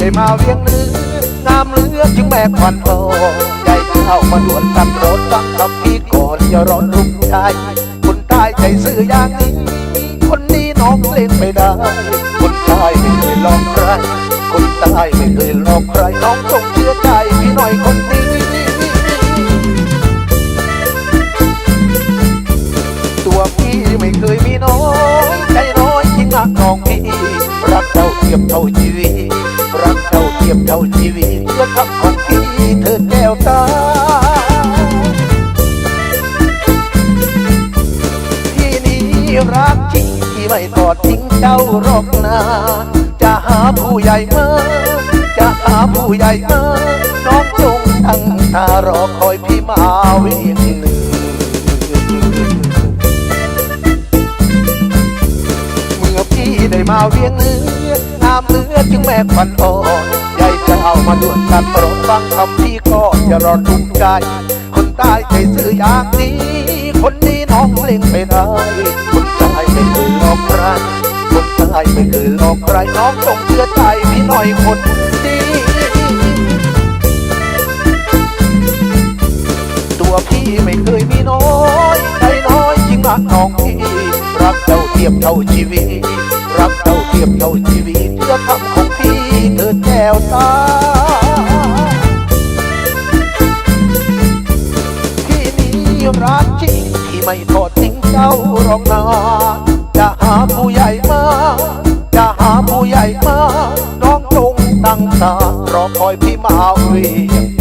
ได้มาเวียงเนื้องามเลือจึงแม่ควันโอใจเจ้ามาด่วนตัดรถฟังคำพี่ก่อนอย่าร้อนรุ่มใจคนใต้ใจซื่ออย่างนี้คนนี้น้องเล่นไม่ได้ คนใต้ไม่เคยลองใคร คนใต้ไม่เคยลองใครน้องจงเชื่อใจพี่หน่อยคนนี้ตัวพี่ไม่เคยมีน้อยใจน้อยที่รักน้อง กเท่าเทียมเท่าชีวิตเพื่อทำของพี่เธอแก้วตาที่นี้รักจริงที่ไม่ทอดทิ้งเจ้ารอกนาจะหาผู้ใหญ่มาจะหาผู้ใหญ่มาน้องจงตั้งตารอคอยพี่มาเวียงหนึ่งเมื่อพี่ได้มาเวียงเนื้องามเลือจึงแม่ควันอ่อนใหญ่จะเอามาด่วนกันโปรดฟังคำพี่ก็จะรอทุกใจคนใต้ใจซื่ออย่างนี้ คนนี้น้องเล่งไม่ได้คนใต้ไม่เคยหลอกใครคนใต้ไม่เคยหลอกใครน้องจงเชื่อใจพี่หน่อยคนดีตัวพี่ไม่เคยมีน้อยใจน้อยจริงรักน้องพี่รักเท่าเทียมเท่าชีวิตรักเท่าเทียมเท่าชีวิต เพื่อทำของพี่เถิดแก้วตา ที่นี้รักจริงที่ไม่ทอดทิ้งเจ้าหรอกนาจะหาผู้ใหญ่มาจะหาผู้ใหญ่มา น้องจงตั้งตารอคอยพี่มาเวียง